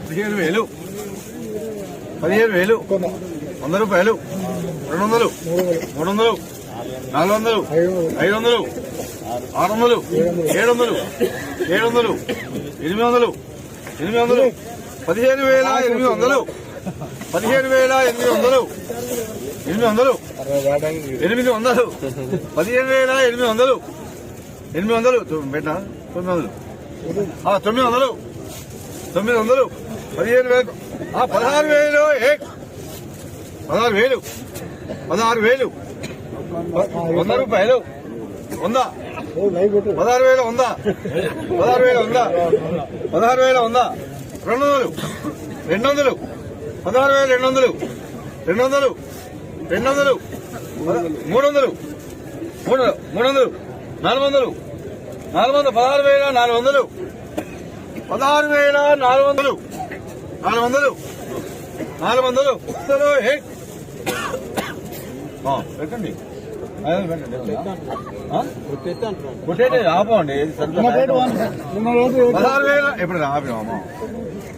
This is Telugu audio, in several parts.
పదిహేను వేలు. పదిహేను వేలు. వంద రూపాయలు. రెండు వందలు మూడు వందలు నాలుగు వందలు ఐదు వందలు ఆరు వందలు ఏడు వందలు ఏడు వందలు ఎనిమిది వందలు ఎనిమిది వందలు పదిహేను వేల ఎనిమిది వందలు పదిహేను వేల ఎనిమిది వందలు ఎనిమిది వందలు ఎనిమిది వందలు పదిహేను వేల ఎనిమిది వందలు ఎనిమిది వందలు తొమ్మిది పెట్టినా? తొమ్మిది వందలు తొమ్మిది వందలు. తొమ్మిది వందలు. పదిహేను వేలు. ఆ, పదహారు వేలు ఏ? పదహారు వేలు. పదహారు వేలు. వంద రూపాయలు. వంద. పదహారు వేల వంద. పదహారు వేల వంద. పదహారు వేల వంద. రెండు వందలు. రెండు వందలు. పదహారు వేల రెండు వందలు. రెండు వందలు. రెండు వందలు. మూడు వందలు. మూడు మూడు వందలు. నాలుగు వందలు. నాలుగు వందలు పదహారు వేల నాలుగు వందలు పదహారు వేల నాలుగు వందలు నాలుగు వందలు నాలుగు వందలు పెట్టండి? కొట్టేటే ఆపండి. పదహారు వేల ఎప్పుడు ఆపినామా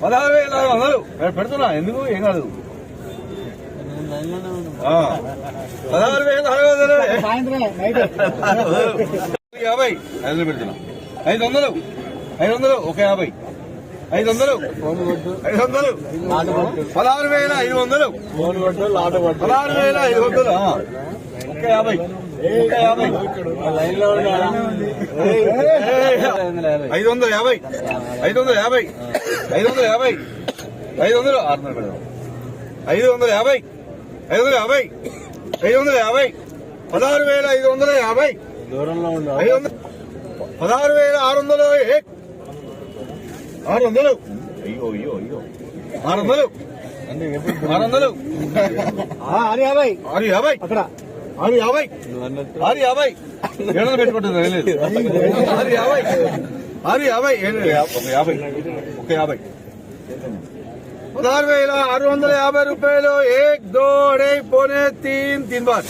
పదహారు వేల నాలుగు వందలు. పెడుతున్నా. ఎందుకు? ఏం కాదు. పదహారు వేల నాలుగు వందలు. యాభై. ఐదు వందలు పెడుతున్నా. ఐదు వందలు. ఐదు వందలు. ఒక యాభై. ఐదు వందలు. ఐదు వందలు. పదహారు వేల ఐదు వందలు. పదహారు వేల ఐదు వందలు. ఒక యాభై. ఐదు వందల యాభై. ఐదు వందల యాభై. ఐదు వందల యాభై. ఐదు వందలు. ఆరు వందలు పెడదాం. ఐదు వందల యాభై. ఐదు వందల యాభై. ఐదు వందల యాభై. పదహారు వేల ఐదు వందల యాభై. దూరంలో వందల. పదహారు వేల ఆరు వందలు. ఏ? ఆరు వందలు. అయ్యో అయ్యో అయ్యో. ఆరు వందలు. ఆరు వందలు. ఆరు యాభై. ఆరు యాభై. అక్కడ. ఆరు యాభై. ఆరు యాభై. ఏడు పెట్టుకుంటుంది ఆరు యాభై. ఆరు యాభై. ఒక యాభై. ఒక యాభై. పదహారు వేల ఆరు వందల యాభై రూపాయలు. ఏక్ దో అడై పోనే తీన్ తీన్ బార్.